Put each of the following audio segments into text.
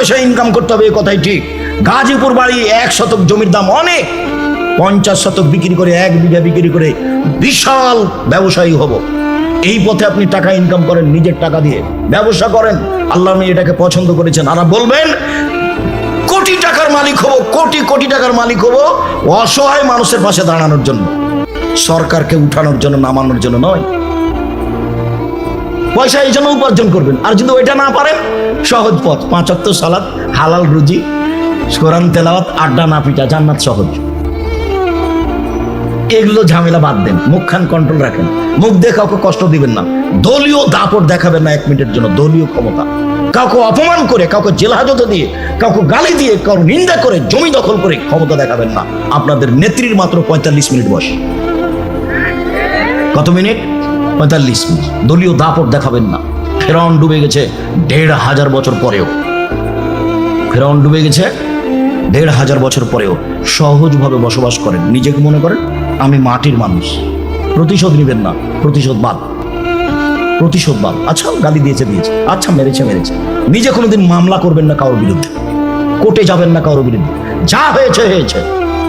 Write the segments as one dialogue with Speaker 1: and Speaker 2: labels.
Speaker 1: পয়সা ইনকাম করতে হবে এই কথাই ঠিক। গাজীপুর বাড়ি এক শতক জমির দাম অনেক। পঞ্চাশ শতক বিক্রি করে, এক বিঘা বিক্রি করে বিশাল ব্যবসায়ী হব। এই পথে আপনি টাকা ইনকাম করেন, নিজের টাকা দিয়ে। ব্যবসা করেন, আল্লাহ আপনি এটাকে পছন্দ করেছেন। আর বলবেন, কোটি টাকার মালিক হব, কোটি কোটি টাকার মালিক হব অসহায় মানুষের পাশে দাঁড়ানোর জন্য। সরকারকে উঠানোর জন্য, নামানোর জন্য নয়। পয়সা এই জন্য উপার্জন করবেন। আর যদি ওইটা না পারেন, সহজ পথ। পাঁচাত্তর সালাদ হালাল রুজি, কোরআন তেলাওয়াত, আড্ডা না পিটা, জান্নাত সহজ। এগুলো ঝামেলা বাদ দেন, মুখখান কন্ট্রোল রাখেন। মুখ দিয়ে কাউকে কষ্ট দিবেন না। দলীয় দাপট দেখাবেন না এক মিনিটের জন্য, দলীয় ক্ষমতা। কাউকে অপমান করে, কাউকে জেল দিয়ে, কাউকে গালি দিয়ে কাউকে নিন্দা করে, জমি দখল করে ক্ষমতা দেখাবেন না। আপনাদের নেত্রীর মাত্র পঁয়তাল্লিশ মিনিট বয়স। কত মিনিট? পঁয়তাল্লিশ দলীয় দাপট দেখাবেন না। ফেরাউন ডুবে গেছে দেড় হাজার বছর পরেও। ফেরাউন ডুবে গেছে দেড় হাজার বছর পরেও। সহজভাবে বসবাস করেন। নিজেকে মনে করেন, আমি মাটির মানুষ। প্রতিশোধ নেবেন না। প্রতিশোধ বাদ। প্রতিশোধ বাদ। আচ্ছা গালি দিয়েছে দিয়েছে। আচ্ছা মেরেছে মেরেছে। নিজে কোনোদিন মামলা করবেন না কারোর বিরুদ্ধে। কোর্টে যাবেন না কারোর বিরুদ্ধে। যা হয়েছে হয়েছে।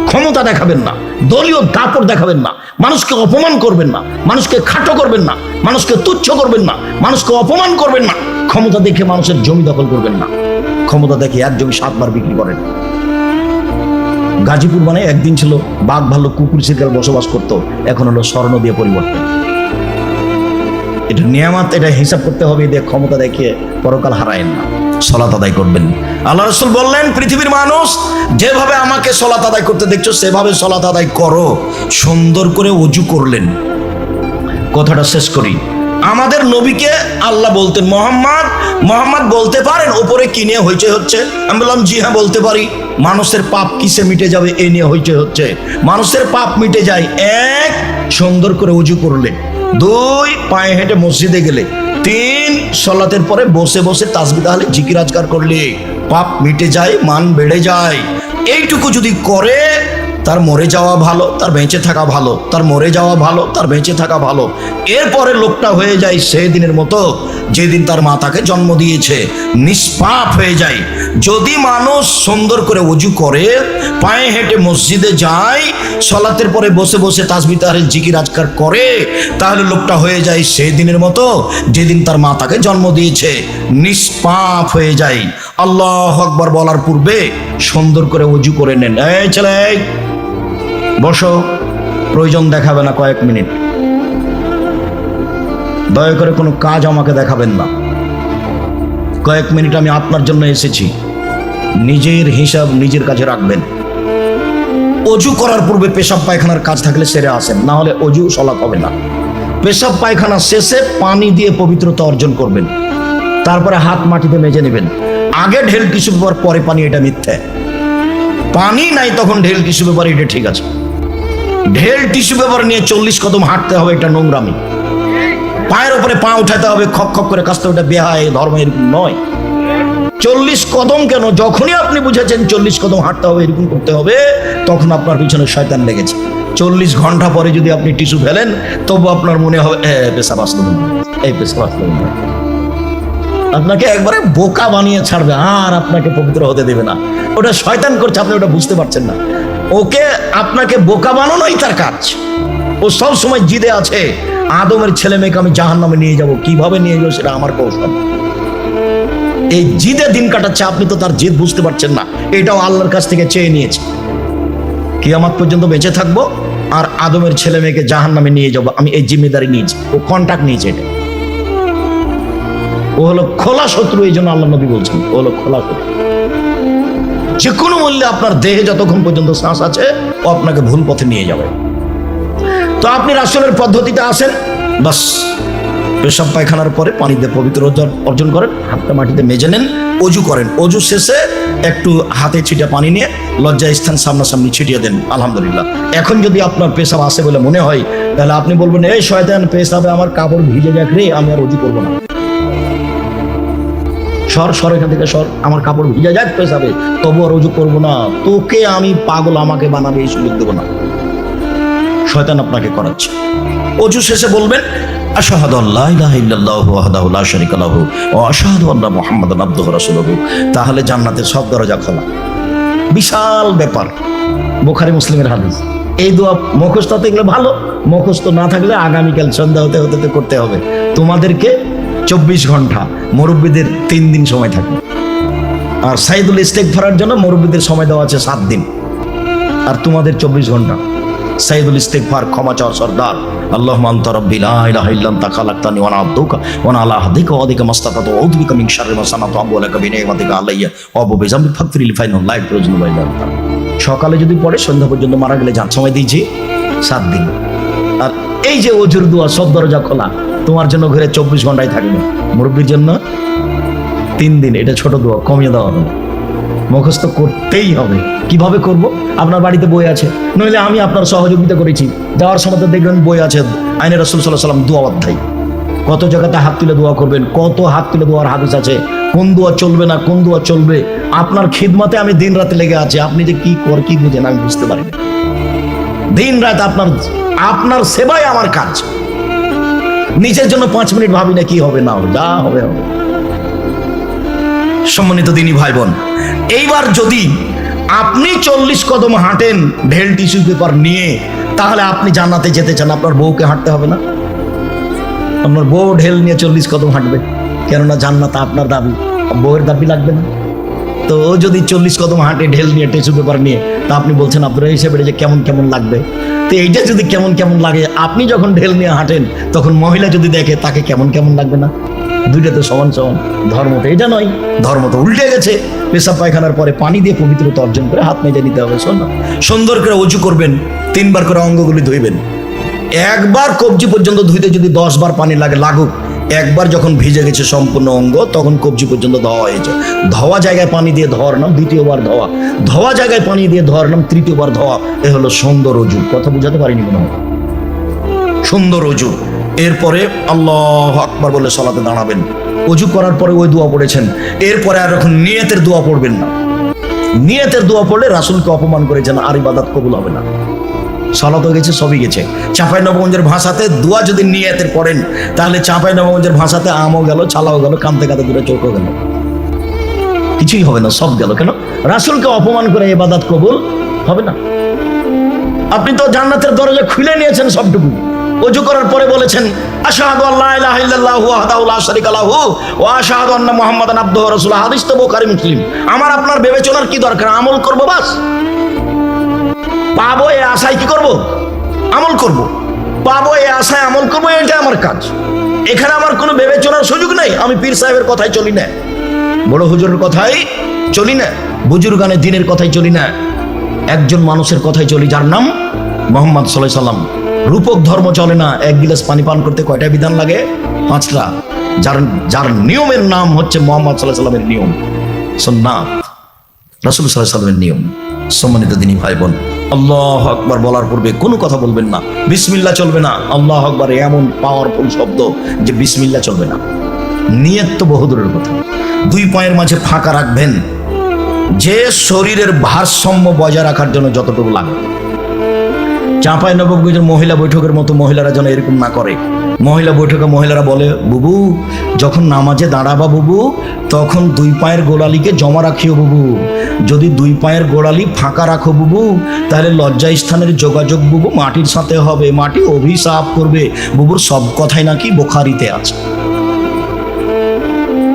Speaker 1: ক্ষমতা দেখাবেন না। দলীয় দাপট দেখাবেন না। মানুষকে অপমান করবেন না। মানুষকে খাটো করবেন না। মানুষকে তুচ্ছ করবেন না। মানুষকে অপমান করবেন না। ক্ষমতা দেখে মানুষের জমি দখল করবেন না। ক্ষমতা দেখে এক জমি সাতবার বিক্রি করেন। গাজীপুর মানে একদিন ছিল বাঘ ভালো কুকুর শিকার বসবাস করতো। এখন হলো স্বর্ণ দিয়ে পরিবর্তন। এটা নিয়ামাত, এটা হিসাব করতে হবে। দিয়ে ক্ষমতা দেখে পরকাল হারায়েন না। সলাত আদায় করবেন। আল্লাহ রসুল বললেন, পৃথিবীর মানুষ যেভাবে আমাকে সলাত আদায় করতে দেখছ, সেভাবে সলাত আদায় করো। সুন্দর করে অজু করলেন। কথাটা শেষ করি। আমাদের নবীকে আল্লাহ বলতেন, মোহাম্মদ মোহাম্মদ বলতে পারেন ওপরে কি নিয়ে হইচে হচ্ছে? আমি বললাম, জি হ্যাঁ বলতে পারি। মানুষের পাপ কিসে মিটে যাবে, এ নিয়ে হইচে হচ্ছে। মানুষের পাপ মিটে যায়, এক সুন্দর করে উজু করলে দুই, পায়ে হেঁটে মসজিদে গেলে। তিন সলাতের পরে বসে বসে তাসবি তাহলে জিকিরাজগার করলে পাপ মিটে যায়, মান বেড়ে যায়। এইটুকু যদি করে তার মরে যাওয়া ভালো, তার বেঁচে থাকা ভালো, তার মরে যাওয়া ভালো, তার বেঁচে থাকা ভালো। এরপরে লোকটা হয়ে যায় সেই দিনের মতো, যেদিন তার মাতাকে জন্ম দিয়েছে, নিষ্পাপ হয়ে যায়। যদি মানুষ সুন্দর করে উজু করে, পায়ে হেঁটে মসজিদে যায়, সলাতের পরে বসে বসে তাসবি তাহলে জিকির, আজকার করে, তাহলে লোকটা হয়ে যায় সেই দিনের মতো, যেদিন তার মাতাকে জন্ম দিয়েছে, নিষ্পাপ হয়ে যায়। আল্লাহ আকবর বলার পূর্বে সুন্দর করে উজু করে নেন। এই ছেলে বসো, প্রয়োজন দেখাবে না কয়েক মিনিট। দয়া করে কোনো কাজ আমাকে দেখাবেন না। কয়েক মিনিট আমি আপনার জন্য এসেছি। নিজের হিসাব নিজের কাছে রাখবেন। অজু করার পূর্বে পেশাব পায়খানার কাজ থাকলে সেরে আসেন, না হলে অজু সলাপ হবে না। পেশাব পায়খানা শেষে পানি দিয়ে পবিত্রতা অর্জন করবেন। তারপরে হাত মাটিতে মেজে নেবেন। আগে ঢেল পেপার পরে পানি, এটা মিথ্যে। পানি নাই তখন ঢেল টিস্যু পেপার এটা ঠিক আছে। ঢেল টিস্যু পেপার নিয়ে চল্লিশ কদম হাঁটতে হবে এটা নোংরামি। পায়ের উপরে পা উঠাতে হবে খক খক করে কাজটা ওটা বেহায় ধর্ম এরকম নয়। চল্লিশ কদম কেন? যখনই আপনি বুঝেছেন চল্লিশ কদম হাঁটতে হবে এরকম করতে হবে তখন আপনার পিছনে শয়তান লেগেছে। চল্লিশ ঘণ্টা পরে যদি আপনি টিস্যু ফেলেন তবু আপনার মনে হবে "এ, পেশাব আসতে এই পেশা আসতে হবে আপনাকে একবারে বোকা বানিয়ে ছাড়বে আর আপনাকে পবিত্র হতে দেবে না। ওটা শয়তান করছে আপনি ওটা বুঝতে পারছেন না। ওকে আপনাকে বোকা বানানোই তার কাজ। ও সব সময় জিদে আছে। আদমের ছেলে মেয়েকে আমি জাহান নামে নিয়ে যাব। কীভাবে নিয়ে যাব সেটা আমার কৌশল এই জিদে দিন কাটাচ্ছে, আপনি তো তার জিদ বুঝতে পারছেন না। এটাও আল্লাহর কাছ থেকে চেয়ে নিয়েছে। কিয়ামাত পর্যন্ত বেঁচে থাকব আর আদমের ছেলে মেয়েকে জাহান নামে নিয়ে যাব। আমি এই জিম্মেদারি নিয়েছি। ও কন্ট্যাক্ট নিয়েছে এটা। ও হলো খোলা শত্রু, এই জন্য আল্লাহ নবী বলছেন, ও হলো খোলা শত্রু। যে কোনো মূল্যে আপনার দেহে যতক্ষণ পর্যন্ত শ্বাস আছে, ও আপনাকে ভুল পথে নিয়ে যাবে। তো আপনি রাসূলের পদ্ধতিতে আসেন, বাস। পেশাব পায়খানার পরে পানিতে পবিত্র অর্জন- করেন, হাতটা মাটিতে মেজে নেন, অজু করেন। অজু শেষে একটু হাতে ছিটা পানি নিয়ে লজ্জা স্থান সামনাসামনি ছিটিয়ে দেন, আলহামদুলিল্লাহ। এখন যদি আপনার পেশাব আসে বলে মনে হয়, তাহলে আপনি বলবেন, এই শয়তান, পেশাবে আমার কাপড় ভিজে যাক রে, আমি আর অজু করব না। সর সর এখান থেকে, সর। আমার কাপড় ভিজে যাক পেশাবে তবু আর অজু করব না। তোকে আমি পাগল আমাকে বানাবে, এই সুযোগ দেবো না। শয়তান আপনাকে করাচ্ছে। অজু শেষে বলবেন, আশহাদু আল্লা ইলাহা ইল্লাল্লাহু ওয়াহদাহু লা শারীকা লাহু ওয়া আশহাদু আন্না মুহাম্মাদান আবদুহু রাসূলুহু। তাহলে জান্নাতের সব দরজা খোলা। বিশাল ব্যাপার। বুখারী মুসলিমের হাদিস। এই দোয়া মুখস্থ থাকলে ভালো, মুখস্থ না থাকলে আগামীকাল সন্ধ্যা হতে হতে করতে হবে। তোমাদেরকে চব্বিশ ঘণ্টা মুরব্বীদের তিন দিন সময় থাকে। আর সাইদুল ইস্তেক ভরার জন্য মুরব্বীদের সময় দেওয়া আছে সাত দিন। আর তোমাদের চব্বিশ ঘণ্টা। সাইদুল ইস্তেকফার ক্ষমা চাওয়ার সর্দার। আল্লাহ মান্ত রব্বি, লা ইলাহা ইল্লা আনতা খালাকতানি ওয়া আনা আবদুকা ওয়া আনা আলা আহদিকা ওয়া আদিকা মাস্তাতাতু ওয়া আউযু বিকা মিন শাররি মা সানাতু আবু লাকা আলাইয়া। ওয়া আবু বিজামবি ফাগফির লাইফ প্রয়োজন বাই সকালে যদি পড়ে, সন্ধ্যা পর্যন্ত মারা গেলে যান সময় দিয়েছি। সাত দিন। আর এই যে অজুর দোয়া, সব দরজা খোলা। তোমার জন্য ঘরে চব্বিশ ঘন্টায় থাকবে। মুরব্বীর জন্য তিন দিন, এটা ছোট দোয়া, কমিয়ে দেওয়া হবে মুখস্থ করতেই হবে। কীভাবে করব? আপনার বাড়িতে বই আছে। নইলে আমি আপনার সহযোগিতা করেছি। যাওয়ার সময় তো দেখবেন বই আছে। আইনের রসুল সাল্লাহ সাল্লাম দোয়া অধ্যায়। কত জায়গাতে হাত তুলে দোয়া করবেন, কত হাত তুলে দোয়ার হাদিস আছে। কোন দোয়া চলবে না, কোন দোয়া চলবে? আপনার খিদমাতে আমি দিন রাতে লেগে আছি। আপনি যে কি কর, কি বুঝেন, আমি বুঝতে পারি দিন রাত আপনার আপনার সেবাই আমার কাজ। নিজের জন্য পাঁচ মিনিট ভাবি না কি হবে, না যা হবে হবে। সম্মানিত দিনী ভাই বোন এইবার যদি আপনি চল্লিশ কদম হাঁটেন ঢেল টিস্যু পেপার নিয়ে, তাহলে আপনি জান্নাতে যেতে চান, আপনার বউকে হাঁটতে হবে না? আপনার বউ ঢেল নিয়ে চল্লিশ কদম হাঁটবে, কেননা জান্নাত আপনার দাবি, বউয়ের দাবি লাগবে না। তো ও যদি চল্লিশ কদম হাঁটে, ঢেল নিয়ে, টিস্যু পেপার নিয়ে, তা আপনি বলছেন আপনার হিসেবে যে কেমন কেমন লাগবে? তো এইটা যদি কেমন কেমন লাগে, আপনি যখন ঢেল নিয়ে হাঁটেন, তখন মহিলা যদি দেখে, তাকে কেমন কেমন লাগবে না? দুইটা তো সমান সমান, ধর্ম তো এটা নয়। ধর্ম তো উল্টে গেছে। পেশাব পায়খানার পরে পানি দিয়ে পবিত্রতা অর্জন করে হাত মেজে নিতে হবে, শোন। সুন্দর করে উঁচু করবেন, তিনবার করে অঙ্গগুলি ধুইবেন। একবার কবজি পর্যন্ত ধুইতে যদি দশ বার পানি লাগে, লাগুক। একবার যখন ভিজে গেছে সম্পূর্ণ অঙ্গ, তখন কবজি পর্যন্ত ধোয়া হয়েছে। ধোয়া জায়গায় পানি দিয়ে ধোয়ার নাম দ্বিতীয়বার ধোয়া। ধোয়া জায়গায় পানি দিয়ে ধোয়ার নাম তৃতীয়বার ধোয়া। এ হলো সুন্দর অজু কথা বুঝাতে পারিনি হয় সুন্দর অজু এরপরে আল্লাহ আকবার বলে সলাতে দাঁড়াবেন। অজু করার পরে ওই দোয়া পড়েছেন। এরপরে আর এখন নিয়তের দোয়া পড়বেন না। নিয়তের দোয়া পড়লে রাসুলকে অপমান করেছেন, আর ইবাদত কবুল হবে না। সালাত গেছে, সবই গেছে। চাঁপাই নবগঞ্জের ভাষাতে দোয়া যদি নিয়তের পড়েন তাহলে চাঁপাই নবগঞ্জের ভাষাতে আমও গেল, ছালাও গেল কাঁদতে দূরে চোখও গেল। কিছুই হবে না, সব গেল কেন? রাসুলকে অপমান করে ইবাদত কবুল হবে না। আপনি তো জান্নাতের দরজা খুলে নিয়েছেন সবটুকু। অজু করার পরে বলেছেন, আশহাদু আল্লা ইলাহা ইল্লাল্লাহু ওয়াহদাহু লা শারীকা লাহু ওয়া আশহাদু আন্না মুহাম্মাদান আবদুহু রাসূলুহু। হাদিস তো বুখারী মুসলিম। আমার আপনার বিবেচনার কি দরকার? আমল করব বাস। পাবো এ আশায় কি করব? আমল করব। পাবো এ আশায় আমল করব, এটা আমার কাজ। এখানে আমার কোনো বিবেচনার সুযোগ নেই, আমি পীর সাহেবের কথাই চলি না। বড় হুজুরের কথাই চলি না, বুজুর্গানের দিনের কথাই চলি না। একজন মানুষের কথাই চলি, যার নাম মোহাম্মদ সাল্লাহ সাল্লাম। রূপক ধর্ম চলে না, এক গিলাস পানি পান করতে কয়টা বিধান লাগে? পাঁচটা। যার যার নিয়মের নাম হচ্ছে মোহাম্মদ সাল্লাহ সাল্লামের নিয়ম। সন্ন্যাত রাসুল সাল্লাহ সাল্লামের নিয়ম। সম্মানিত দিনী ভাই বোন আল্লাহ আকবার বলার পূর্বে কোনো কথা বলবেন না। বিসমিল্লা চলবে না। আল্লাহ আকবার এমন পাওয়ারফুল শব্দ যে বিসমিল্লা চলবে না। নিয়ত তো বহুদূরের কথা। দুই পায়ের মাঝে ফাঁকা রাখবেন। যে শরীরের ভারসাম্য বজায় রাখার জন্য যতটুকু লাগে। চাঁপাই নবগঞ্জের মহিলা বৈঠকের মতো মহিলারা যেন এরকম না করে। মহিলা বৈঠকে মহিলারা বলে, বুবু, যখন নামাজে দাঁড়াবা বুবু, তখন দুই পায়ের গোলালিকে জমা রাখিও বুবু। যদি দুই পায়ের গোড়ালি ফাঁকা রাখো বুবু, তাহলে লজ্জা স্থানের যোগাযোগ বুবু মাটির সাথে হবে, মাটি অভিশাপ করবে। বুবুর সব কথাই নাকি বোখারিতে আছে।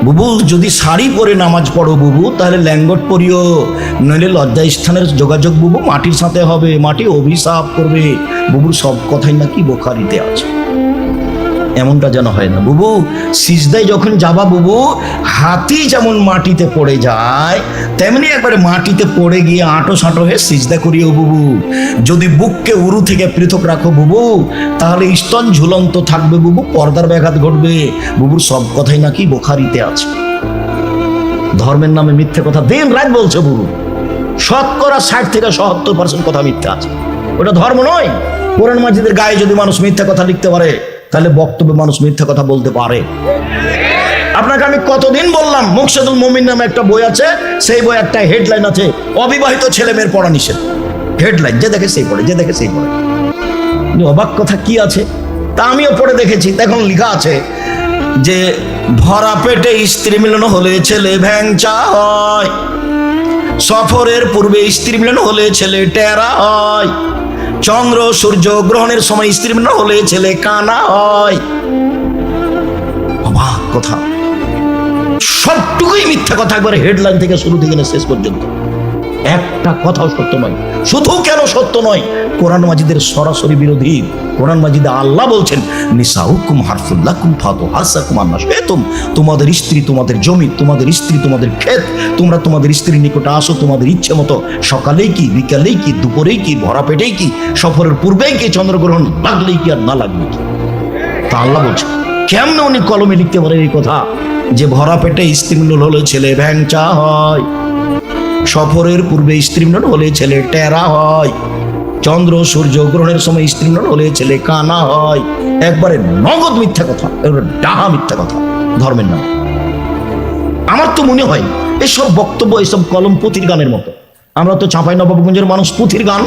Speaker 1: বুবু, যদি শাড়ি পরে নামাজ পড়ো বুবু, তাহলে ল্যাঙ্গট পরিও। নইলে লজ্জা স্থানের যোগাযোগ বুবু মাটির সাথে হবে, মাটি অভিশাপ করবে। বুবুর সব কথাই নাকি বোখারিতে আছে। এমনটা যেন হয় না। বুবু, সিজদায় যখন যাবা বুবু, হাতি যেমন মাটিতে পড়ে যায়, তেমনি একবারে মাটিতে পড়ে গিয়ে আঁটো সাঁটো হয়ে সিজদা করিও বুবু। যদি বুককে উরু থেকে পৃথক রাখো বুবু, তাহলে স্তন ঝুলন্ত থাকবে বুবু, পর্দার ব্যাঘাত ঘটবে। বুবুর সব কথাই নাকি বোখারিতে আছে। ধর্মের নামে মিথ্যে কথা দিন রাত বলছে বুবু। শতকরা ষাট থেকে সত্তর পার্সেন্ট কথা মিথ্যে আছে। ওটা ধর্ম নয়। কোরআন মাজিদের গায়ে যদি মানুষ মিথ্যা কথা লিখতে পারে তাহলে বক্তব্যে মানুষ মিথ্যা কথা বলতে পারে। আপনাকে আমি কতদিন বললাম, মুকসাদুল মমিন নামে একটা বই আছে, সেই বই একটা হেডলাইন আছে, অবিবাহিত ছেলে মেয়ের পড়া নিষেধ। হেডলাইন, যে দেখে সেই পড়ে, যে দেখে সেই পড়ে। অবাক কথা কি আছে? তা আমিও পড়ে দেখেছি এখন লেখা আছে যে ভরা পেটে স্ত্রী মিলন হলে ছেলে ভ্যাংচা হয়। সফরের পূর্বে স্ত্রী মিলন হলে ছেলে টেরা হয়। চন্দ্র, সূর্য গ্রহণের সময় স্ত্রী না হলে ছেলে কানা হয়। অবাক কথা। সবটুকুই মিথ্যা কথা। একবার হেডলাইন থেকে শুরু থেকে শেষ পর্যন্ত। একটা কথাও সত্য নয়। শুধু কেন সত্য নয়, কোরআন মাজিদের সরাসরি বিরোধী। কোরআন মাজিদে আল্লাহ বলছেন, নিসাউকুম হারফুল্লাকুম ফাতু হাসাকুম আন্নাস এতুম তোমাদের স্ত্রী তোমাদের জমি, তোমাদের স্ত্রী তোমাদের ক্ষেত, তোমরা তোমাদের স্ত্রীর নিকটে আসো, তোমাদের ইচ্ছে মতো। সকালেই কি, বিকালেই কি, দুপুরেই কি ভরা পেটেই কি, সফরের পূর্বেই কি চন্দ্রগ্রহণ লাগলেই কি আর না লাগলে কি? তা আল্লাহ বলছে কেমনে উনি কলমে লিখতে পারেন এই কথা? যে ভরা পেটে স্ত্রী হলে ছেলে ভ্যাংচা হয়। সফরের পূর্বে স্ত্রী মিলন হলে ছেলে টেরা হয়। চন্দ্র, সূর্য গ্রহণের সময় স্ত্রী মিলন হলে ছেলে কানা হয়। একবারে নগদ মিথ্যা কথা ডাহা মিথ্যা কথা, ধর্মের নাম। আমার তো মনে হয়, এসব বক্তব্য, এসব কলম পুঁথির গানের মতো। আমরা তো চাঁপাই নবাবগঞ্জের মানুষ পুঁথির গান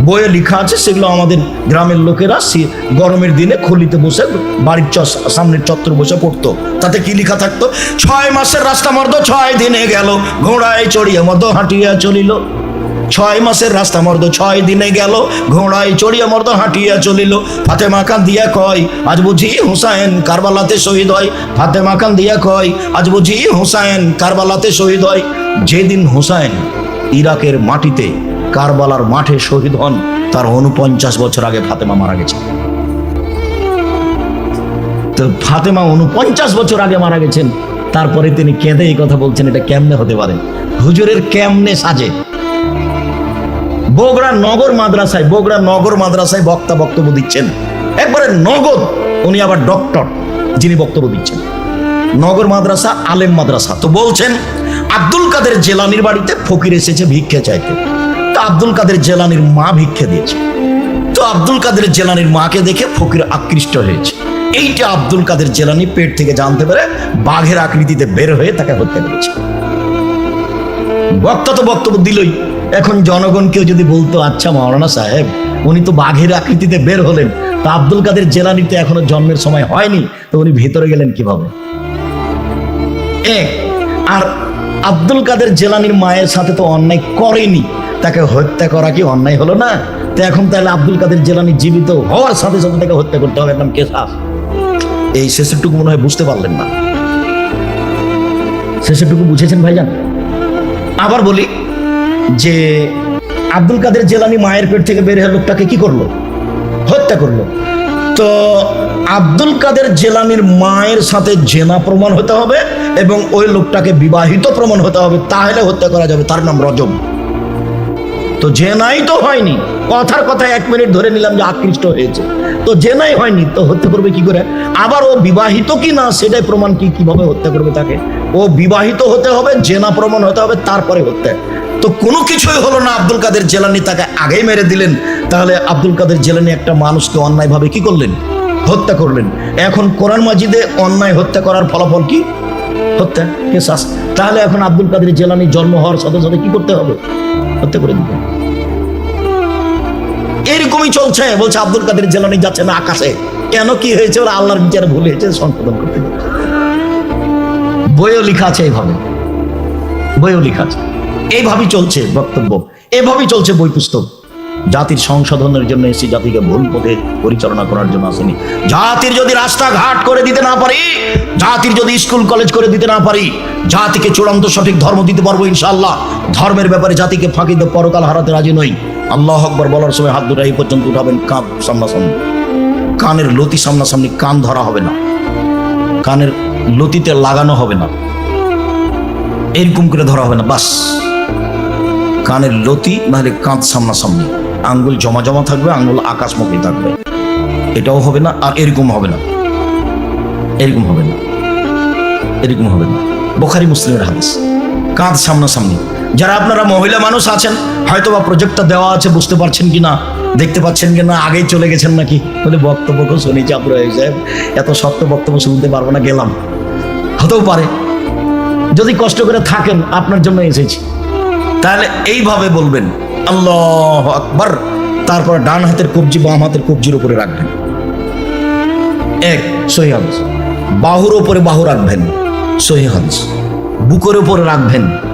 Speaker 1: বইয়ে লেখা আছে, সেগুলো আমাদের গ্রামের লোকেরা গরমের দিনে খুলিতে বসে বাড়ির চস- সামনের চত্বর বসে পড়তো। তাতে কি লেখা থাকতো? ছয় মাসের রাস্তা মর্দ ছয় দিনে গেল, ঘোড়ায় চড়িয়ে মদ হাঁটিয়া চলিল। ছয় মাসের রাস্তা মর্দ ছয় দিনে গেল, ঘোড়ায় চড়িয়া মর্দ হাঁটিয়া চলিল। ফাতেমা কান দিয়া কয়, আজ বুঝি হুসাইন কারবালাতে শহীদ হয়। ফাতেমা কান দিয়া কয়, আজ বুঝি হুসাইন কারবালাতে শহীদ হয়। যেদিন হুসাইন ইরাকের মাটিতে কারবালার মাঠে শহীদ হন, তার উনপঞ্চাশ বছর আগে ফাতেমা মারা গেছে। তো ফাতেমা উনপঞ্চাশ বছর আগে মারা গেছেন, তারপরে তিনি কেঁদে এই কথা বলছেন, এটা কেমনে হতে পারে? হুজুরের কেমনে সাজে? বগুড়া নগর মাদ্রাসায়, বগুড়া নগর মাদ্রাসায় বক্তা বক্তব্য দিচ্ছেন। একবারে নগদ, উনি আবার ডক্টর, যিনি বক্তব্য দিচ্ছেন। নগর মাদ্রাসা, আলেম মাদ্রাসা। তো বলছেন, আব্দুল কাদের জেলানির বাড়িতে ফকির এসেছে ভিক্ষে চাইতে। আব্দুল কাদের জেলানির মা ভিক্ষে দিয়েছে। তো আব্দুল কাদের জেলানির মাকে দেখে ফকির আকৃষ্ট হয়েছে। এইটা আব্দুল কাদের জেলানি পেট থেকে জানতে পারে বাঘের আকৃতিতে বের হয়ে তাকে হত্যা করেছে। বক্তা তো বক্তব্য দিলই। এখন জনগণকেও যদি বলতো আচ্ছা মাওলানা সাহেব, উনি তো বাঘের আকৃতিতে বের হলেন, তা আব্দুল কাদের জেলানিতে এখনও জন্মের সময় হয়নি, তো উনি ভেতরে গেলেন কীভাবে? এক, আর আব্দুল কাদের জেলানির মায়ের সাথে তো অন্যায় করেনি। তাকে হত্যা করা কি অন্যায় হলো না? তো এখন তাহলে আব্দুল কাদের জেলানি জীবিত হওয়ার সাথে সাথে তাকে হত্যা করতে হবে একদম কেসাস এই শেষেরটুকু মনে হয় বুঝতে পারলেন না। শেষেরটুকু বুঝেছেন ভাইজান? আবার বলি যে আব্দুল কাদের জেলানি মায়ের পেট থেকে বের হয়ে লোকটাকে কি করল? হত্যা করল। তো আব্দুল কাদের জেলানির মায়ের সাথে জেনা প্রমাণ হতে হবে এবং ওই লোকটাকে বিবাহিত প্রমাণ হতে হবে, তাহলে হত্যা করা যাবে, তার নাম রজব। তো জেনাই তো হয়নি। কথার কথা এক মিনিট ধরে নিলাম যে আকৃষ্ট হয়েছে। তো জেনাই হয়নি, তো হত্যা করবে কি করে? আবার ও বিবাহিত কি না, সেটাই প্রমাণ কি, কীভাবে হত্যা করবে তাকে? ও বিবাহিত হতে হবে, জেনা প্রমাণ হতে হবে, তারপরে হত্যা। তো কোনো কিছুই হলো না আব্দুল কাদের জেলানি তাকে আগেই মেরে দিলেন। তাহলে আব্দুল কাদের জেলানি একটা মানুষকে অন্যায়ভাবে কি করলেন? হত্যা করলেন। এখন কোরআন মাজিদে অন্যায় হত্যা করার ফলাফল কি? হত্যা, কেসাস। তাহলে এখন আব্দুল কাদের জেলানি জন্ম হওয়ার সাথে সাথে কি করতে হবে? হত্যা করে হবে। এরকমই চলছে, বলছে আব্দুল কাদের জেলানি যাচ্ছে না আকাশে। কেন কি হয়েছে, ওরা আল্লাহর বিচারে ভুল হয়েছে, সংশোধন করতে বইও লেখা আছে এইভাবে। বইও লেখা আছে। এইভাবেই চলছে বক্তব্য। এভাবেই চলছে বই পুস্তক। জাতির সংশোধনের জন্য এসে জাতিকে ভুল পথে পরিচালনা করার জন্য আসেনি। জাতির যদি রাস্তাঘাট করে দিতে না পারি, জাতির যদি স্কুল, কলেজ করে দিতে না পারি, জাতিকে চূড়ান্ত সঠিক ধর্ম দিতে পারব ইনশাআল্লাহ। ধর্মের ব্যাপারে জাতিকে ফাঁকি দিয়ে পরকাল হারাতে রাজি নই। আল্লাহ আকবর বলার সময় হাত দুটা এই পর্যন্ত উঠাবেন কান সামনাসামনি। কানের লতি সামনাসামনি, কান ধরা হবে না। কানের লতিতে লাগানো হবে না। এরকম করে ধরা হবে না, বাস। কানের লতি, নাহলে কাঁধ সামনাসামনি। আঙ্গুল জমা জমা থাকবে, আঙ্গুল আকাশমুখী থাকবে। এটাও হবে না, আর এরকম হবে না। এরকম হবে না। এরকম হবে না। বোখারি মুসলিমের হাদিস। কাঁধ সামনাসামনি। যারা আপনারা মহিলা মানুষ আছেন হয়তো বা প্রজেক্টটা দেওয়া আছে, বুঝতে পারছেন কি না দেখতে পাচ্ছেন কি না আগেই চলে গেছেন নাকি? বলে বক্তব্য খুব শুনেছি আপনার সাহেব এত শক্ত বক্তব্য শুনতে পারব না, গেলাম। হতেও পারে। যদি কষ্ট করে থাকেন, আপনার জন্য এসেছি। তাহলে এইভাবে বলবেন, আল্লাহ আকবার। তারপর ডান হাতের কবজি, বাম হাতের কবজির উপরে রাখবেন। এক, সহি বাহুর ওপরে বাহু রাখবেন। সহি বুকের ওপরে রাখবেন।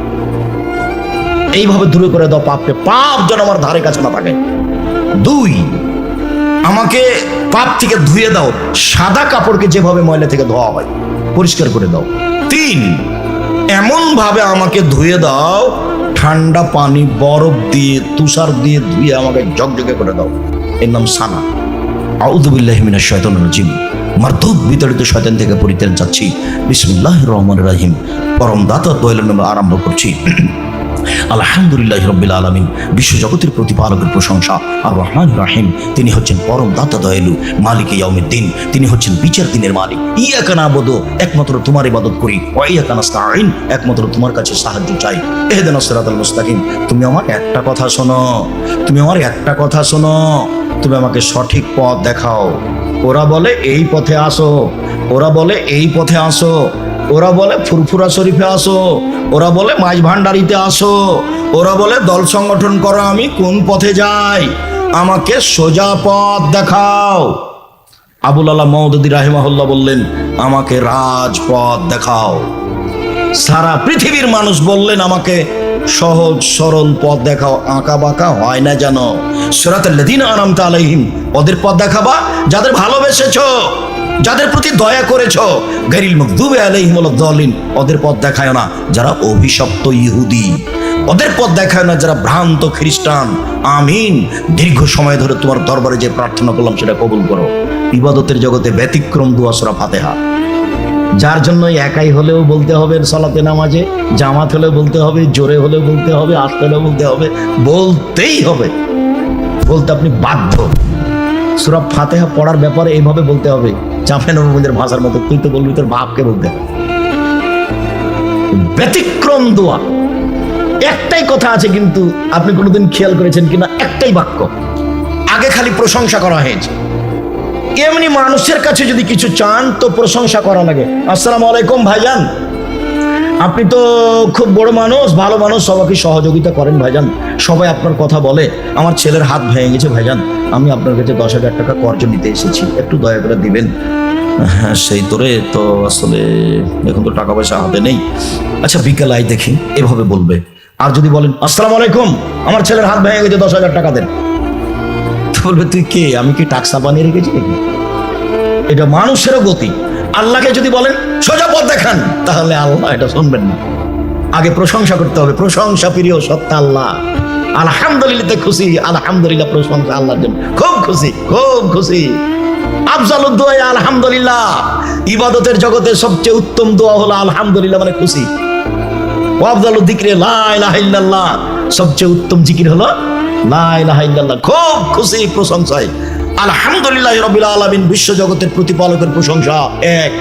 Speaker 1: এইভাবে দূরে করে দাও পাপকে। পাপ যেন আমার ধারে কাছে না থাকে। দুই, আমাকে পাপ থেকে ধুয়ে দাও। সাদা কাপড়কে যেভাবে ময়লা থেকে ধোয়া হয়, পরিষ্কার করে দাও। তিন এমন ভাবে আমাকে ধুয়ে দাও, ঠান্ডা পানি, বরফ দিয়ে, তুষার দিয়ে ধুয়ে আমাকে ঝকঝকে করে দাও। এর নাম সানা। আউদুবিল্লাহ মিনাশ শয়তানির রাজিম। মারদুদ বিতাড়িত শয়তান থেকে পরিত্রাণ চাচ্ছি। বিসমিল্লাহির রহমান রাহিম। পরম দাতা দয়ালুর নামে আরম্ভ করছি। আলহামদুলিল্লাহ রব্বিল আলমিন, বিশ্বজগতের প্রতিপালকের প্রশংসা। আর রহমান রাহিম, তিনি হচ্ছেন পরম দাতা দয়ালু, মালিক ইয়াউমের দিন তিনি হচ্ছেন বিচার দিনের মালিক। ইয়া কানা বোধ একমাত্র তোমার ইবাদত করি ওয়াইয়া কানা স্তাইন একমাত্র তোমার কাছে সাহায্য চাই। এহেদেন সিরাতাল মুস্তাকিম, তুমি আমার একটা কথা শোনো, তুমি আমার একটা কথা শোনো, তুমি আমাকে সঠিক পথ দেখাও। ওরা বলে এই পথে আসো, ওরা বলে এই পথে আসো। ওরা বলে, ফুরফুরা শরীফে আসো। ওরা বলে, মাছ ভান্ডারিতে আসো। ওরা বলে, দল সংগঠন করো, আমি কোন পথে যাই? আমাকে সোজা পথ দেখাও। আবুল আল্লাহ মৌদুদি রাহিমাহুল্লাহ বললেন, আমাকে রাজপথ দেখাও। সারা পৃথিবীর মানুষ বললেন, আমাকে সহজ সরল পথ দেখাও। আঁকা বাঁকা হয় না যেন। সেরাতেল্লাদিন আনামতা আলাইহিম। ওদের পথ দেখাবা যাদের ভালোবেসেছো। যাদের প্রতি দয়া করেছ, গারিল মকদুবে আলাইহিম দলিন ওদের পথ দেখায় না যারা অভিশপ্ত ইহুদি। ওদের পথ দেখায় না যারা ভ্রান্ত খ্রিস্টান। আমিন। দীর্ঘ সময় ধরে তোমার দরবারে যে প্রার্থনা করলাম সেটা কবুল করো। ইবাদতের জগতে ব্যতিক্রম দুয়াসরা ফাতেহা। যার জন্য একাই হলেও বলতে হবে সলাতে নামাজে, জামাত হলেও বলতে হবে, জোরে হলেও বলতে হবে, আসতে হলেও বলতে হবে, বলতেই হবে। বলতে আপনি বাধ্য। সুরা ফাতেহা পড়ার ব্যাপারে এইভাবে বলতে হবে। চাপেন রবীন্দ্রের ভাষার মতো তুই তো বলবি, তোর বাপকে বলতে। ব্যতিক্রম দোয়া। একটাই কথা আছে কিন্তু আপনি কোনোদিন খেয়াল করেছেন কিনা? একটাই বাক্য। আগে খালি প্রশংসা করা হয়েছে। এমনি মানুষের কাছে যদি কিছু চান, তো প্রশংসা করা লাগে। আসসালাম আলাইকুম, ভাইজান। আপনি তো খুব বড় মানুষ, ভালো মানুষ, সবাইকে সহযোগিতা করেন ভাইজান। সবাই আপনার কথা বলে, আমার ছেলের হাত ভেঙে গেছে ভাইজান। আমি আপনার কাছে দশ হাজার টাকা কর্জ নিতে এসেছি, একটু দয়া করে দিবেন। হ্যাঁ সেই তোরে তো আসলে এখন তো টাকা পয়সা হাতে নেই। আচ্ছা বিকেল আই দেখি, এভাবে বলবে। আর যদি বলেন, আসসালামু আলাইকুম, আমার ছেলের হাত ভেঙে গেছে দশ হাজার টাকা দেন। বলবে, তুই কে? আমি কি টাকসা বানিয়ে রেখেছি এটা মানুষেরও গতি। আল্লাহকে যদি বলেন সোজা পথ দেখান। তাহলে আল্লাহ এটা শুনবেন না। আগে প্রশংসা করতে হবে। প্রশংসা প্রিয় সত্তা আল্লাহ। আলহামদুলিল্লাহ খুশি। আলহামদুলিল্লাহ প্রশংসা আল্লাহর জন্য। খুব খুশি খুব খুশি। আফজাল দোয়া, আলহামদুলিল্লাহ। ইবাদতের জগতে সবচেয়ে উত্তম দোয়া হলো আলহামদুলিল্লাহ মানে খুশি। ওয়াফদাল দিকরে, লা ইলাহা ইল্লাল্লাহ। সবচেয়ে উত্তম জিকির হলো, লা ইলাহা খুব খুশি প্রশংসায়। আলহামদুলিল্লাহ রবিল আলামিন বিশ্ব জগতের প্রতিপালকের প্রশংসা। এক।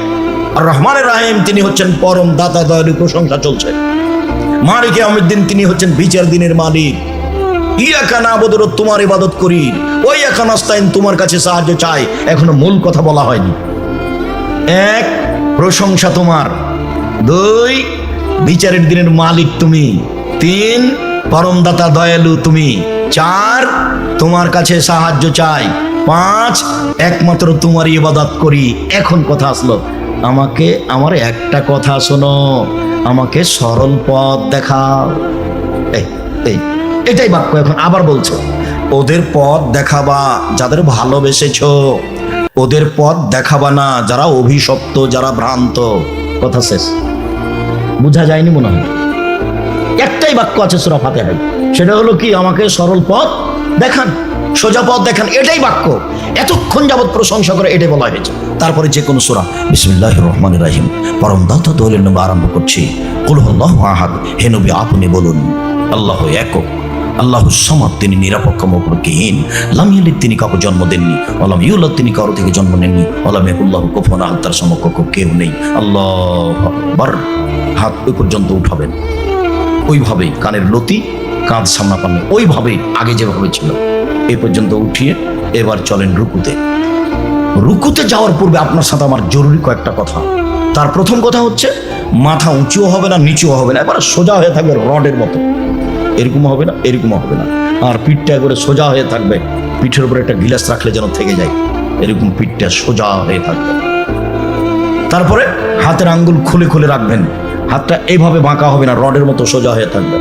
Speaker 1: আর রহমানের রাহিম, তিনি হচ্ছেন পরম দাতা দয়ালু, প্রশংসা চলছে। মালিক আহমেদ্দিন তিনি হচ্ছেন বিচার দিনের মালিক। ইয়াকা না বদর তোমার ইবাদত করি। ওই এখন আস্তাইন তোমার কাছে সাহায্য চাই। এখনও মূল কথা বলা হয়নি। এক, প্রশংসা তোমার। দুই, বিচারের দিনের মালিক তুমি। তিন পরমদাতা দয়ালু তুমি। চার, তোমার কাছে সাহায্য চাই। পাঁচ, একমাত্র তোমার ইবাদত করি। এখন কথা আসলো। আমাকে, আমার একটা কথা শোনো, আমাকে সরল পথ দেখাও। এই এই, এটাই বাক্য এখন আবার বলছো। ওদের পথ দেখাবা যাদের ভালোবেসেছো। ওদের পথ দেখাবা না যারা অভিশপ্ত, যারা ভ্রান্ত। কথা শেষ। বোঝা যায়নি মনে হয়। একটাই বাক্য আছে সুরা ফাতে সেটা হলো কি? আমাকে সরল পথ দেখান, সোজা পথ দেখান। এটাই বাক্য। এতক্ষণ যাবৎ প্রশংসা করে এটাই বলা হয়েছে। তারপরে যে কোনো সুরা বিসমিল্লাহ রহমান রাহিম। পরম দাতা দৌলের নবী আরম্ভ করছি। কুল আহাদ। হে নবী, আপনি বলুন, আল্লাহ একক, আল্লাহ সমাদ, তিনি নিরাপক্ষ মুখহীন লামিয়ালির তিনি কাউকে জন্ম দেননি। অলাম ইউল্লাহ তিনি কারও থেকে জন্ম নেননি। অলাম একুল্লাহ কুফনা তার সমকক্ষ কেউ নেই। আল্লাহ বার হাত ওই পর্যন্ত উঠাবেন। ওইভাবেই কানের লতি কাঁধ সামনা পান্নে ওইভাবেই আগে যেভাবে ছিল, এ পর্যন্ত উঠিয়ে এবার চলেন রুকুতে। রুকুতে যাওয়ার পূর্বে আপনার সাথে আমার জরুরি কয়েকটা কথা। তার প্রথম কথা হচ্ছে, মাথা উঁচুও হবে না, নিচুও হবে না। এবার সোজা হয়ে থাকবে রডের মতো। এরকম হবে না এরকম হবে না। আর পিঠটা একবারে সোজা হয়ে থাকবে। পিঠের উপরে একটা গিলাস রাখলে যেন থেকে যায়। এরকম পিঠটা সোজা হয়ে থাকবে। তারপরে হাতের আঙ্গুল খুলে খুলে রাখবেন। হাতটা এভাবে বাঁকা হবে না, রডের মতো সোজা হয়ে থাকবে।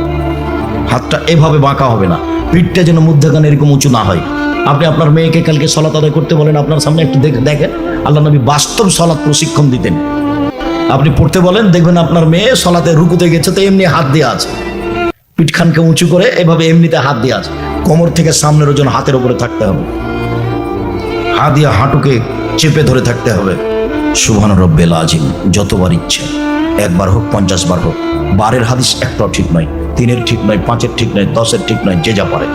Speaker 1: হাতটা এভাবে বাঁকা হবে না। পিঠটা যেন মধ্যখানে এরকম উঁচু না হয়। আপনি আপনার মেয়েকে কালকে সলাত আদায় করতে বলেন, আপনার সামনে একটু দেখে দেখেন, আল্লাহ নবী বাস্তব সলাৎ প্রশিক্ষণ দিতেন। আপনি পড়তে বলেন, দেখবেন আপনার মেয়ে সলাতে রুকুতে গেছে, তো এমনি হাত দিয়ে আছে। পিঠখানকে উঁচু করে এভাবে এমনিতে হাত দিয়ে আছে। কোমর থেকে সামনের ওজন হাতের উপরে থাকতে হবে। হাত দিয়ে হাঁটুকে চেপে ধরে থাকতে হবে। সুবহান রব্বেল আজিম, যতবার ইচ্ছে। একবার হোক, পঞ্চাশ বার হোক। বারের হাদিস একটাও ঠিক নয়, তিনের ঠিক নয়, পাঁচের ঠিক নয়, দশের ঠিক নয়, যে যা পারে।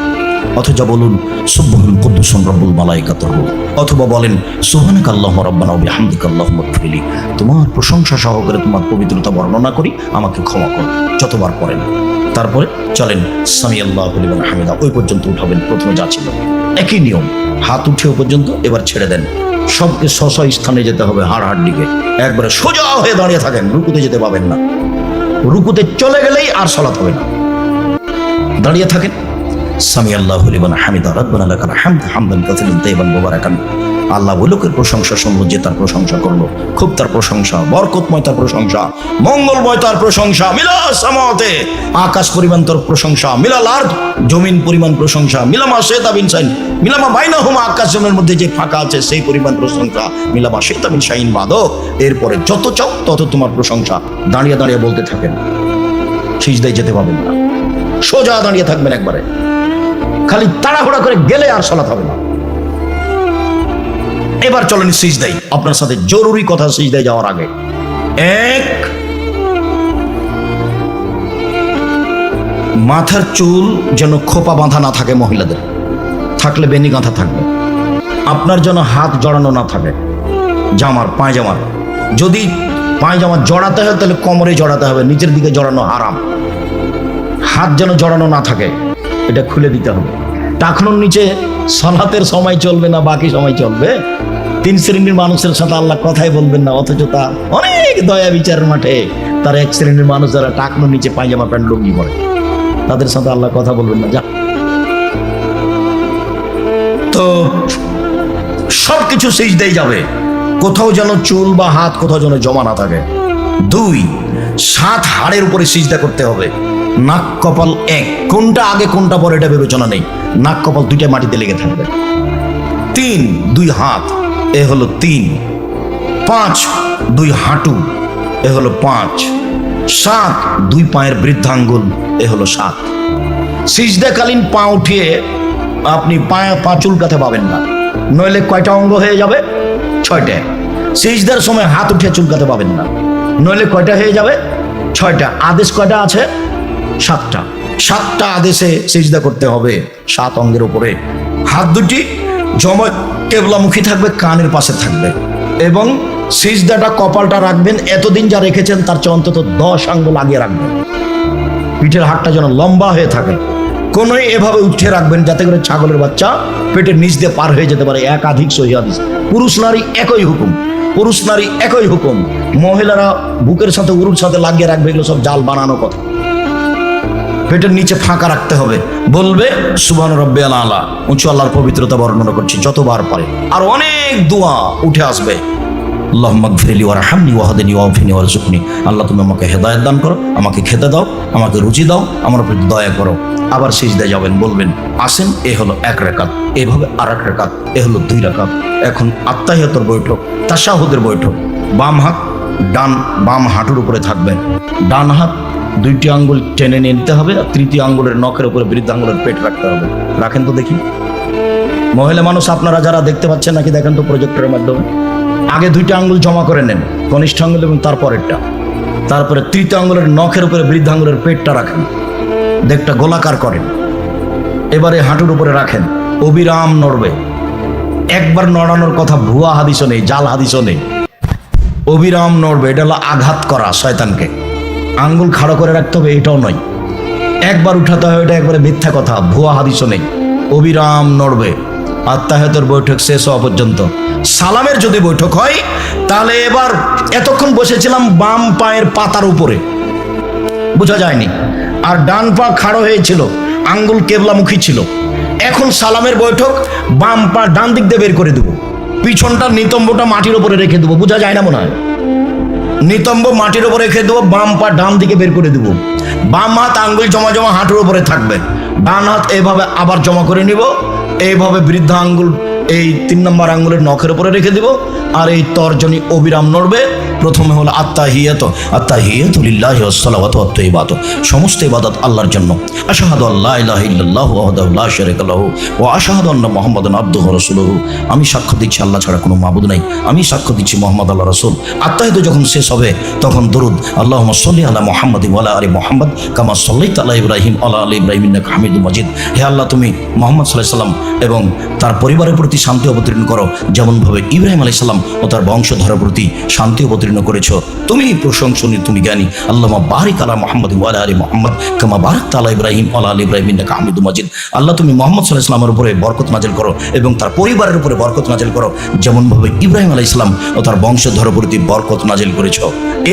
Speaker 1: অথবা বলুন সুবহান কুদ্দুসুন রব্বুল মালাইকাতুহু। অথবা বলেন সুবহানাক আল্লাহুম্মা রাব্বানা ওয়া বিহামদিকা আল্লাহুম্মা গফিরলি তোমার প্রশংসা সহকারে তোমার পবিত্রতা বর্ণনা করি, আমাকে ক্ষমা করো। যতবার পড়েন। তারপরে চলেন সামি আল্লাহ লিমান হামিদা, ওই পর্যন্ত উঠাবেন, প্রথমে যা ছিল। একই নিয়ম, হাত উঠে ওই পর্যন্ত এবার ছেড়ে দেন। সবকে স্ব স্থানে যেতে হবে হাড় হাড় দিকে। একবারে সোজা হয়ে দাঁড়িয়ে থাকেন, রুকুতে যেতে পাবেন না। রুকুতে চলে গেলেই আর সলাত হবে না। দাঁড়িয়ে থাকেন সামি আল্লাহ লিমান হামিদা, রাব্বানা লাকাল হামদ, হামদান কাসিরান তাইয়িবান মুবারাকান। আল্লাহ বলুকের প্রশংসা শুনলো যে তার প্রশংসা করল খুব তার প্রশংসা, বরকতময় তার প্রশংসা, মঙ্গলময় তার প্রশংসা মিলা আকাশ পরিমাণ তোর প্রশংসা মিলা লার্জ জমিন পরিমাণ প্রশংসা, মিলামা শেতা বিন সাইন মিলামা বাইনা হুমা আকাশ জমিনের মধ্যে যে ফাঁকা আছে, সেই পরিমাণ প্রশংসা, মিলামা শেতা বিন শাইন বাদক এরপরে যত চাও, তত তোমার প্রশংসা। দাঁড়িয়ে দাঁড়িয়ে বলতে থাকেন। সিজদায় যেতে পাবেন না। সোজা দাঁড়িয়ে থাকবেন একবারে। খালি তাড়াহুড়া করে গেলে আর সলাত হবে না। এবার চলেন সিজ দেয় আপনার সাথে জরুরি কথা সিজদাই যাওয়ার আগে। এক। মাথার চুল যেন খোপা বাঁধা না থাকে মহিলাদের। থাকলে বেনি গাঁথা থাকবে। আপনার যেন হাত জড়ানো না থাকে। জামার পায়জামার। যদি পায়জামা জড়াতে হয়, তাহলে কোমরে জড়াতে হবে। নিচের দিকে জড়ানো আরাম হাত যেন জড়ানো না থাকে। এটা খুলে দিতে হবে। টাকনোর নিচে সলাতের সময় চলবে না, বাকি সময় চলবে। তিন শ্রেণির মানুষের সাথে আল্লাহ কথাই বলবেন না, অথচ তা অনেক দয়া বিচারের মাঠে। তার এক শ্রেণির মানুষ যারা টাকনোর নিচে পায়জামা প্যান্ট লুঙ্গি পরে, তাদের সাথে আল্লাহ কথা বলবেন না। যা। তো সব কিছু সিজদেই যাবে। কোথাও যেন চুল বা হাত কোথাও যেন জমা না থাকে। দুই, সাত হাড়ের উপরে সিজদা করতে হবে। নাক কপাল এক। কোনটা আগে, কোনটা পরে, এটা বিবেচনা নেই। নাক কপাল দুইটা মাটিতে লেগে থাকবে। তিন, দুই হাত, এ হলো তিন। পাঁচ, দুই হাঁটু, এ হলো পাঁচ। সাত, দুই পায়ের বৃদ্ধাঙ্গুল, এ হলো সাত। সিজদাকালীন পা উঠিয়ে আপনি পায়ে, পা চুলকাতে পাবেন না। নইলে কয়টা অঙ্গ হয়ে যাবে? ছয়টা। সিজদার সময় হাত উঠিয়ে চুলকাতে পাবেন না। নইলে কয়টা হয়ে যাবে? ছয়টা। আদেশ কয়টা আছে? সাতটা। সাতটা আদেশে সিজদা করতে হবে, সাত অঙ্গের উপরে। হাত দুটি জমা কেবলামুখী থাকবে, কানের পাশে থাকবে। এবং সিজদাটা কপালটা রাখবেন, এতদিন যা রেখেছেন, তার চেয়ে অন্তত দশ আঙ্গুল লাগিয়ে রাখবেন। পিঠের হাতটা যেন লম্বা হয়ে থাকে। কোনোই এভাবে উঠে রাখবেন, যাতে করে ছাগলের বাচ্চা পেটের নিচ দিয়ে পার হয়ে যেতে পারে। একাধিক সহিদিস পুরুষ নারী একই হুকুম, পুরুষ নারী একই হুকুম। মহিলারা বুকের সাথে, উরুর সাথে লাগিয়ে রাখবে, এগুলো সব জাল বানানো কথা। পেটের নিচে ফাঁকা রাখতে হবে। বলবে সুবান রব্বে আলা। উঁচু আল্লাহর পবিত্রতা বর্ণনা করছি, যতবার পারে। আর অনেক দোয়া উঠে আসবে। আল্লাহ মাগফিরলি ওয়ার হামনি ওয়াহাদিনী ওয়াফিনি ওয়ারজুকনি আল্লাহ, তুমি আমাকে হেদায়ত দান করো, আমাকে খেতে দাও, আমাকে রুচি দাও, আমার প্রতি দয়া করো। আবার সিজদায় যাবেন, বলবেন, আসেন, এ হলো এক রেখাত, এভাবে আর এক রেখাত, এ হলো দুই রেখাত। এখন আত্মাহিয়তর বৈঠক তাসাহুদের বৈঠক। বাম হাত, ডান, বাম হাঁটুর উপরে থাকবেন। ডান হাত দুইটি আঙ্গুল টেনে নিয়ে নিতে হবে আর তৃতীয় আঙ্গুলের নখের উপরে বৃদ্ধ আঙ্গুলের পেট রাখতে হবে। রাখেন তো দেখি। মহিলা মানুষ আপনারা যারা দেখতে পাচ্ছেন নাকি দেখেন তো প্রজেক্টরের মাধ্যমে। আগে দুইটা আঙ্গুল জমা করে নেন, কনিষ্ঠ আঙ্গুল এবং তারপরেরটা তারপরে তৃতীয় আঙ্গুলের নখের উপরে বৃদ্ধ আঙ্গুলের পেটটা রাখেন। দেখটা গোলাকার করেন। এবারে হাঁটুর উপরে রাখেন। অবিরাম নড়বে। একবার নড়ানোর কথা ভুয়া হাদিসও নেই, জাল হাদিসও নেই। অবিরাম নড়বে, এটা হলো আঘাত করা শয়তানকে। আঙ্গুল খাড়ো করে রাখতে হবে, এটাও নয়। একবার উঠাতে হয় এটা একবারে মিথ্যা কথা, ভুয়া হাদিসও নেই। অবিরাম নড়বে। আত্মাহতের বৈঠক শেষ হওয়া পর্যন্ত। সালামের যদি বৈঠক হয়, তাহলে এবার এতক্ষণ বসেছিলাম বাম পায়ের পাতার উপরে। বোঝা যায়নি। আর ডান পা খাড়ো হয়েছিল, আঙ্গুল কেবলামুখী ছিল। এখন সালামের বৈঠক, বাম পা ডান দিক দিয়ে বের করে দেবো। পিছনটা নিতম্বটা মাটির উপরে রেখে দেবো, বোঝা যায় না মনে হয়? নিতম্ব মাটির উপরে রেখে দেবো, বাম পা ডান দিকে বের করে দেবো। বাম হাত আঙ্গুল জমা জমা হাঁটুর উপরে থাকবে। ডান হাত এইভাবে আবার জমা করে নিব এইভাবে বৃদ্ধ আঙ্গুল এই তিন নম্বর আঙ্গুলের নখের উপরে রেখে দিব। আর এই তর্জনী অবিরাম নড়বে। প্রথমে হলো আত্মা হিয়াত আত্মা হিয়াত লিল্লাহি সমস্ত ইবাদত আল্লাহর জন্য। আশহাদু আল্লা ইলাহা ইল্লাল্লাহু ওয়াহদাহু লা শারীকা লাহু ওয়া আশহাদু আন্না মুহাম্মাদান আবদুহু রাসূলুহু। আমি সাক্ষ্য দিচ্ছি, আল্লাহ ছাড়া কোনো মাবুদ নাই। আমি সাক্ষ্য দিচ্ছি মোহাম্মদ আল্লাহ রাসূল। আত্মাহিত যখন শেষ হবে, তখন দরুদ। আল্লাহুম্মা সাল্লি আলা মুহাম্মাদ ওয়া আলা আলি মুহাম্মাদ কামা সাল্লাইতা আলা ইব্রাহিম আলা আলি ইব্রাহিম ইন্নাকা হামিদুম মাজিদ। হে আল্লাহ, তুমি মোহাম্মদ সাল্লাল্লাহু আলাইহি সাল্লাম এবং তার পরিবারের প্রতি শান্তি অবতীর্ণ করো। যেমনভাবে ইব্রাহিম আলাইহিস সালাম ও তার বংশধরের প্রতি শান্তি অবতীর্ণ করেছ, তুমি প্রশংসনীয়, তুমি জ্ঞানী। আল্লামা বারিক আলা মোহাম্মদ ওয়ালা আলী মোহাম্মদ, কামা বারাক তালা ইব্রাহিম আলা আলী ইব্রাহিম ইন্নাকা হামিদুম মাজিদ। আল্লাহ, তুমি মোহাম্মদ সাল্লাহ ইসলামের উপরে বরকত নাজেল করো এবং তার পরিবারের উপরে বরকত নাজেল করো। যেমনভাবে ইব্রাহিম আলাইহিস সালাম ও তার বংশধরের প্রতি বরকত নাজেল করেছ।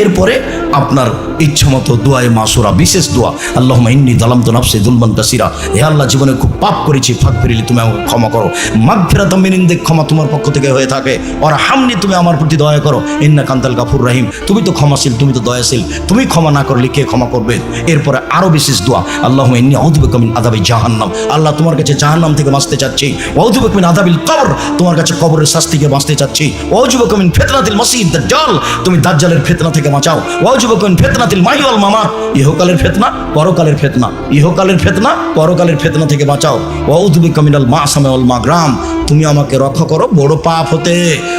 Speaker 1: এরপরে আপনার ইচ্ছা মতো দোয়ায় মাসুরা, বিশেষ দোয়া আল্লাহ ইন্নি দালাম তো নাফসে দুলমান কাসিরা। হে আল্লাহ, জীবনে খুব পাপ করেছি ফাঁক ফিরিলি তুমি আমাকে ক্ষমা করো। মাগ ফেরাত মিনিন্দে ক্ষমা তোমার পক্ষ থেকে হয়ে থাকে। ওর হামনি তুমি আমার প্রতি দয়া করো। ইন্না কান্তাল গাফুর রাহিম। তুমি তো ক্ষমাশীল, তুমি তো দয়াশীল। তুমি ক্ষমা না করলে কে ক্ষমা করবে? এরপরে আরও বিশেষ দোয়া। আল্লাহ ইন্নি অউদুবেকমিন আদাবি জাহান্নাম। আল্লাহ তোমার কাছে জাহান্নাম থেকে বাঁচতে চাচ্ছি। অউদুবেকমিন আদাবিল কবর। তোমার কাছে কবরের শাস্তি থেকে বাঁচতে চাচ্ছি। অউজুবেকমিন ফেতনাতিল মসিদ দাজ্জাল। তুমি দাজ্জালের ফেতনা থেকে বাঁচাও। অউজুবেকমিন ফেতনাতিল মাহিওয়াল মামাত। ইহকালের ফেতনা, পরকালের ফেতনা। ইহকালের ফেতনা, পরকালের ফেতনা থেকে বাঁচাও। অউদুবেকমিনাল মা সামেওয়াল মা গ্রাম তুমি আমাকে রক্ষা করো, বড় পাপ হতে।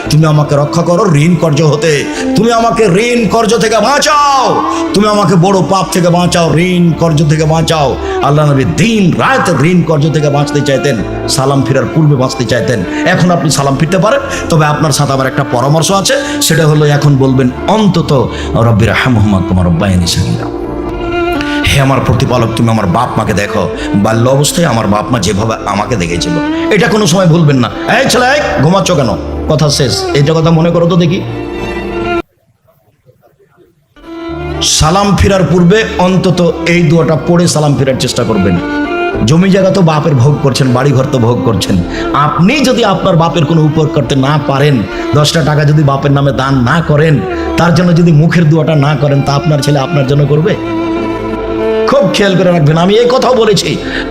Speaker 1: তুমি আমাকে রক্ষা করো, ঋণ কর্য হতে। তুমি আমাকে ঋণ কর্য থেকে বাঁচাও। তুমি আমাকে বড় পাপ থেকে বাঁচাও, ঋণ কর্য থেকে বাঁচাও। আল্লাহ নবী দিন রাত ঋণ কর্য থেকে বাঁচতে চাইতেন, সালাম ফেরার পূর্বে বাঁচতে চাইতেন। এখন আপনি সালাম ফিরতে পারেন, তবে আপনার সাথে আমার একটা পরামর্শ আছে, সেটা হলো এখন বলবেন, অন্তত রব্বির হামহম্মদ তোমার রব্বায়নি সাকিরা হে আমার প্রতিপালক তুমি আমার বাপ মাকে দেখো। বাল্য অবস্থায় আমার বাপ মা যেভাবে আমাকে দেখেছিল। এটা কোনো সময় ভুলবেন না। এই ছেলে এই, ঘুমাচ্ছ কেন? কথা শেষ। এটা কথা মনে করো তো দেখি। সালাম ফেরার পূর্বে অন্তত এই দুয়াটা পড়ে সালাম ফেরার চেষ্টা করবেন। জমি জায়গা তো বাপের ভোগ করছেন বাড়ি ঘর তো ভোগ করছেন। আপনি যদি আপনার বাপের কোনো উপকার করতে না পারেন দশটা টাকা যদি বাপের নামে দান না করেন তার জন্য যদি মুখের দুয়াটা না করেন তা আপনার ছেলে আপনার জন্য করবে? খুব খেয়াল করে রাখবেন। আমি এই কথাও বলেছি।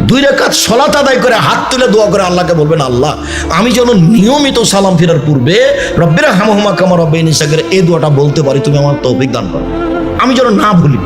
Speaker 1: দুই রেখাত সলাত আদায় করে হাত তুলে দোয়া করে আল্লাহকে বলবেন, আল্লাহ, আমি যেন নিয়মিত সালাম ফেরার পূর্বে রব্বের হামহমা কামা রব্বে নিসাকের এই দোয়াটা বলতে পারি, তুমি আমার তৌফিক দান করো। আমি যেন না ভুলি।